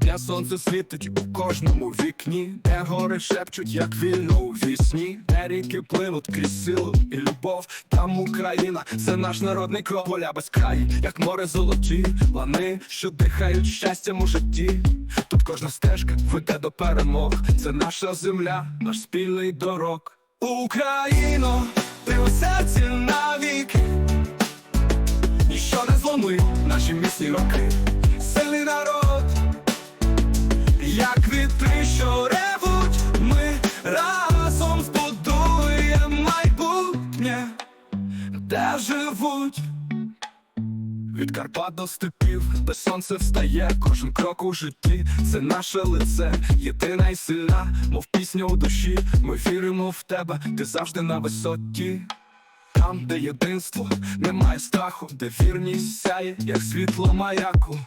де сонце світить у кожному вікні, де гори шепчуть, як вільно у вісні, де ріки пливуть крізь силу і любов. Там Україна, це наш народний кров, поля без краю, як море золоті, лани, що дихають щастям у житті. Тут кожна стежка веде до перемог. Це наша земля, наш спільний дорог. Україно, Від Карпат до степів, де сонце встає, кожен крок у житті, це наше лице, єдина і сильна, мов пісня у душі. Ми віримо в тебе, ти завжди на висоті. Там, де єдинство, немає страху, де вірність сяє, як світло маяку.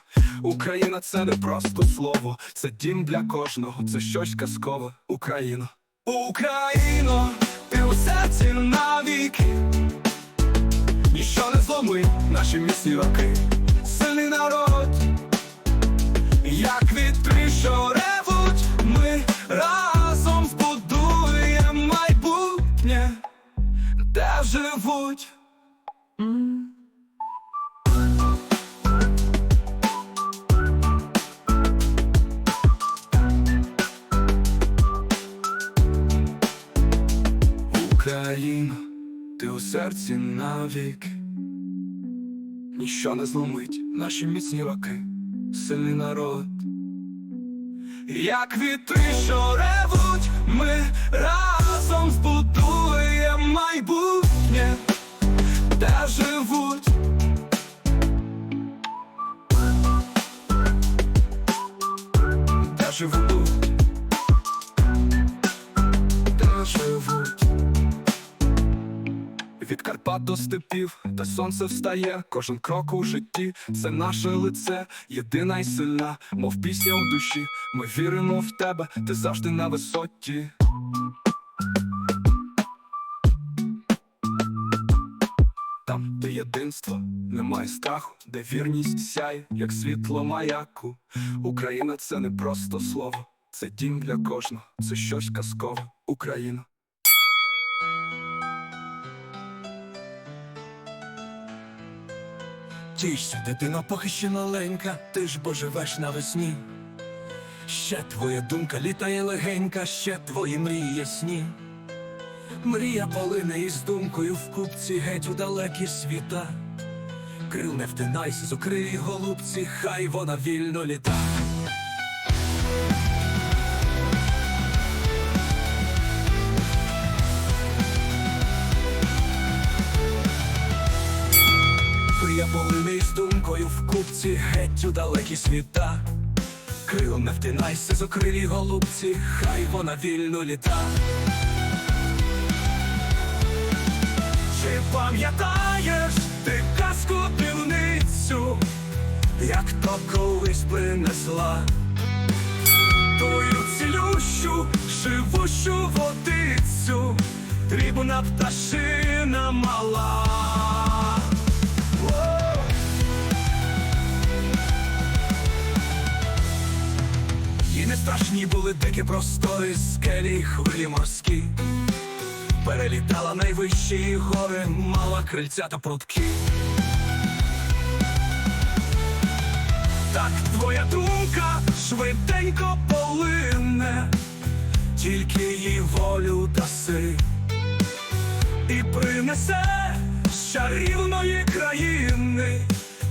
Україна це не просто слово, це дім для кожного, це щось казкове. Україна. Україно, ти у серці навіки. Ніщо не зломить наші міцні роки. Сильний народ, як вітри, що ревуть, ми разом збудуємо майбутнє, де живуть. Україно, ти у серці навік. Ніщо не зломить наші міцні роки, сильний народ. Як вітри, що ревуть, ми разом збудуємо майбутнє, де живуть. Де живуть, Карпат до степів, де сонце встає, кожен крок у житті, це наше лице, єдина й сильна, мов пісня у душі. Ми віримо в тебе, ти завжди на висоті. Там, де єдинство, немає страху, де вірність сяє, як світло маяку. Україна це не просто слово, це дім для кожного, це щось казкове. Україна. Тішся, дитина похищена ленька, ти ж бо живеш навесні. Ще твоя думка літає легенька, ще твої мрії ясні. Мрія полине із думкою в купці геть у далекі світа. Крил не втинайся, зокрий голубці, хай вона вільно літа. Полине із думкою в купці геть у далекі світа. Крилом не втинайся, зокрилі голубці, хай вона вільно літа. Чи пам'ятаєш ти казку дивницю, як то колись принесла тую цілющу, живущу водицю, дрібна пташина мала. Страшні були дикі простори, скелі хвилі морські. Перелітала найвищі гори, мала крильця та прутки. Так твоя думка швиденько полине, тільки їй волю даси і принесе з чарівної країни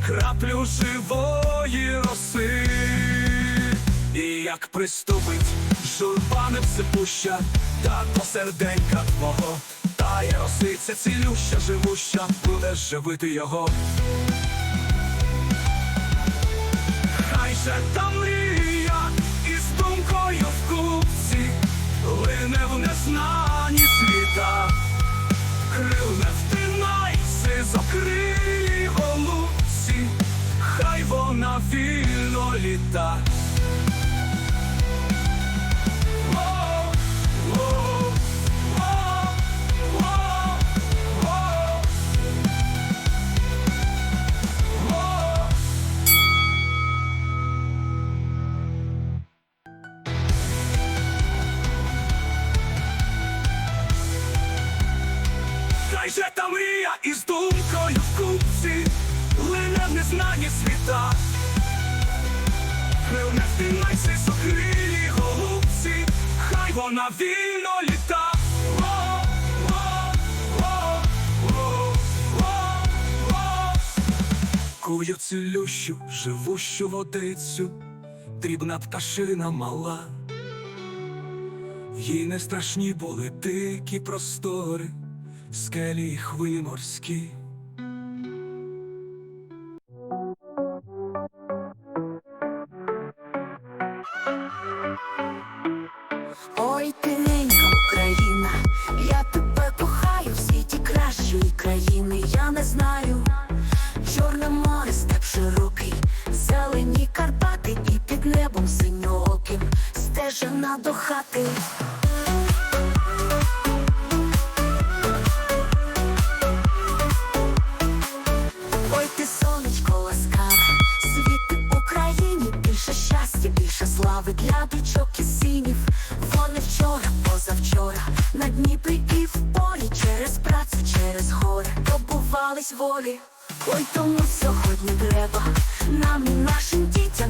краплю живої роси. Як приступить журба невсипуща, та до серденька твого, тає росиця цілюща, живуща, будеш живити його. Хай же та мрія із думкою в купці лине в незнані світа. Крил не втинайся, закрий голубці, хай вона вільно літа. З думкою в купці, лине в незнані світа. Не вмістимайся сокрилі голубці, хай вона вільно літа. Кую цілющу, живущу водицю, дрібна пташина мала. Їй не страшні були дикі простори, скелі й хвилі морські. Ой, ти ненька Україна, я тебе кохаю в світі кращої країни, я не знаю. Чорне море, степ широкий, зелені Карпати і під небом синьоким стежина до хати. Волі. Ой, тому сьогодні треба нам і нашим дітям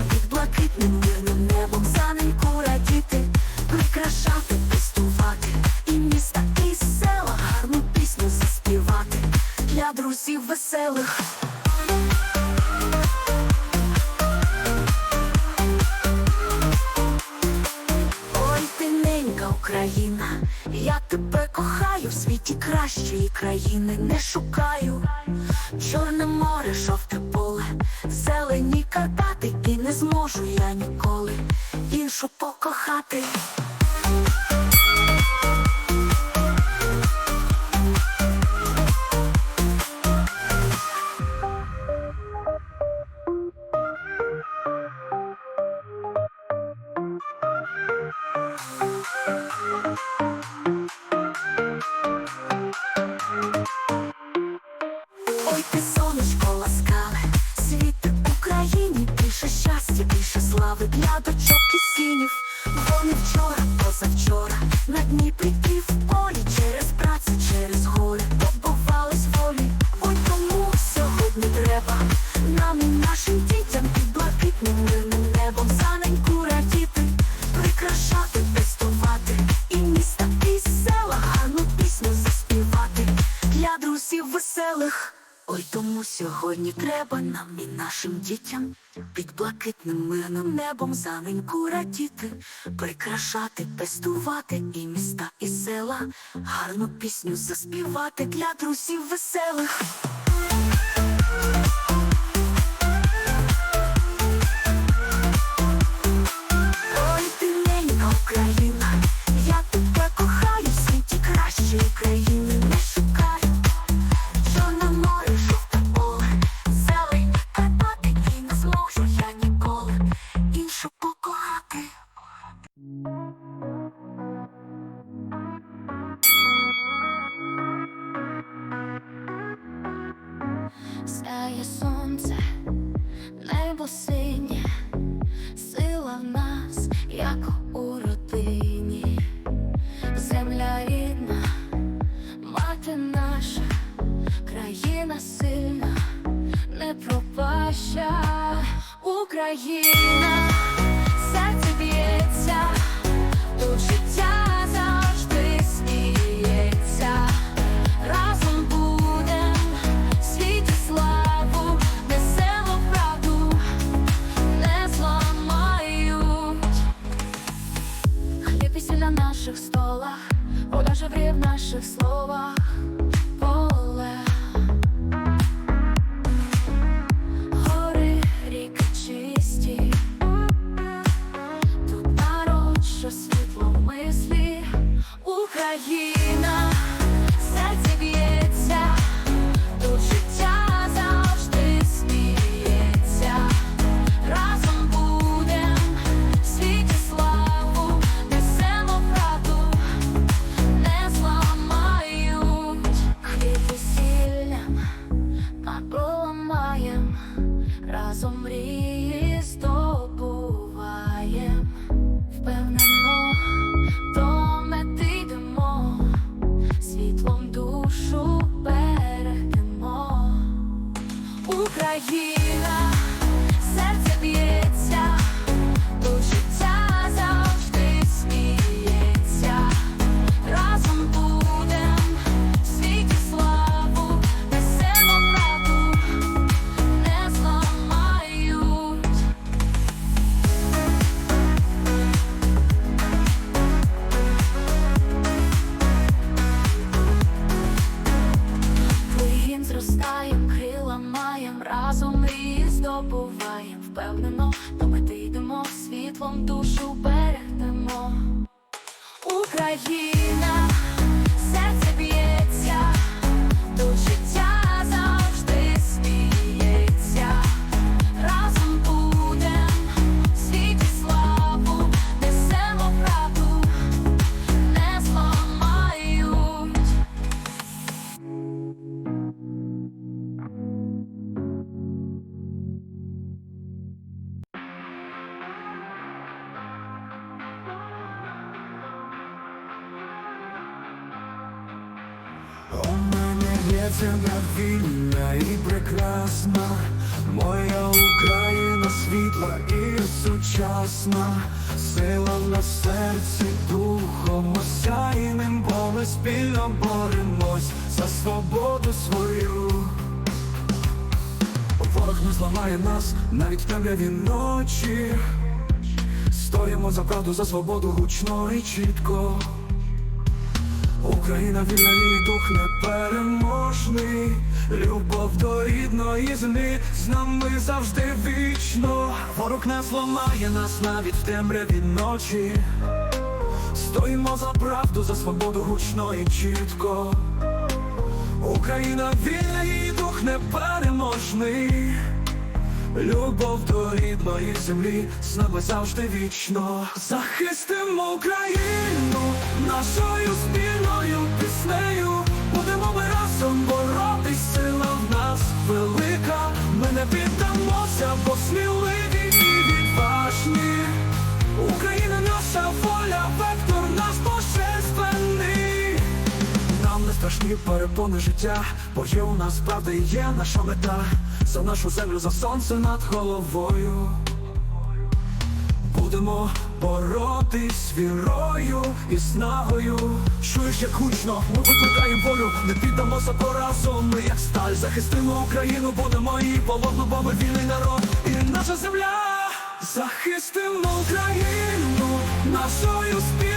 і зможу я ніколи іншу покохати. Дочок і синів. Вони вчора, позавчора, на Дніпрі і в полі, через працю, через гори добувались волі. Ой, тому сьогодні треба нам і нашим дітям під блакитним мирним небом за неньку радіти, прикрашати, пестувати і міста, і села, гарну пісню заспівати для друзів веселих. Ой, тому сьогодні треба нам і нашим дітям під блакитним мирним небом за радіти, прикрашати, пестувати і міста, і села, гарну пісню заспівати для друзів веселих. Країна сильна, не пропаща Україна, серце б'ється, тут життя завжди сміється. Разом будем світі славу, несемо правду, не зламають. Хліб і наших столах, вода жевріє в наших словах, здобуваєм, впевнено, то ми йдемо, світлом душу берегнемо Україна, У мене є ціна вільна і прекрасна, моя Україна світла і сучасна, сила на серці духом осяйним, бо ми спільно боремось за свободу свою. Ворог не зламає нас навіть в темряві ночі. Стоїмо за правду, за свободу гучно і чітко. Україна вільна і дух непереможний, любов до рідної землі з нами завжди вічно. Ворог не зламає нас навіть в темряві ночі. Стоїмо за правду, за свободу гучно і чітко. Україна вільна і дух непереможний. Любов до рідної землі з нами завжди вічно захистимо Україну нашою спільною піснею. Будемо ми разом боротись, сила в нас велика. Ми не піддамося, бо сміливі і відважні. Україна наша воля, вектор наш божественний. Нам не страшні перепони життя, бо є у нас правда і є наша мета. За нашу землю, за сонце над головою. Будемо боротись вірою і снагою. Чуєш, як гучно, ми викликаємо волю, не піддамося поразом. Ми як сталь захистимо Україну, будемо її полотно, бо ми вільний народ і наша земля. Захистимо Україну нашою спільною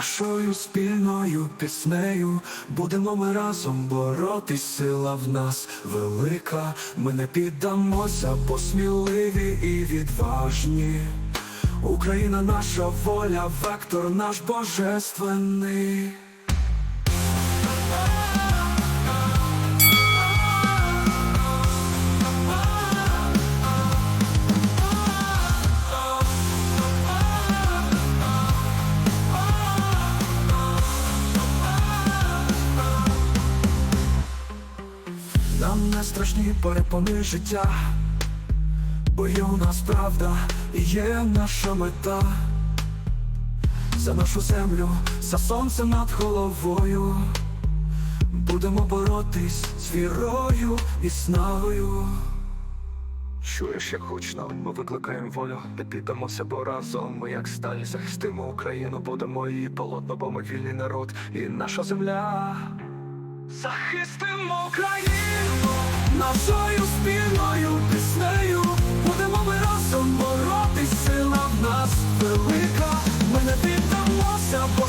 нашою спільною піснею. Будемо ми разом боротись, сила в нас велика. Ми не піддамося, бо сміливі і відважні. Україна наша воля, вектор наш божественний. Перепони життя, бо є у нас правда і є наша мета. За нашу землю, за сонце над головою. Будемо боротись з вірою і снагою. Чуєш, як гучно, ми викликаємо волю, не піддамося, бо разом ми як сталь захистимо Україну, будемо її полотно, бо ми вільний народ і наша земля. Захистимо Україну нашою спільною піснею. Будемо ми разом боротись, сила в нас велика. Ми не піддамося, бо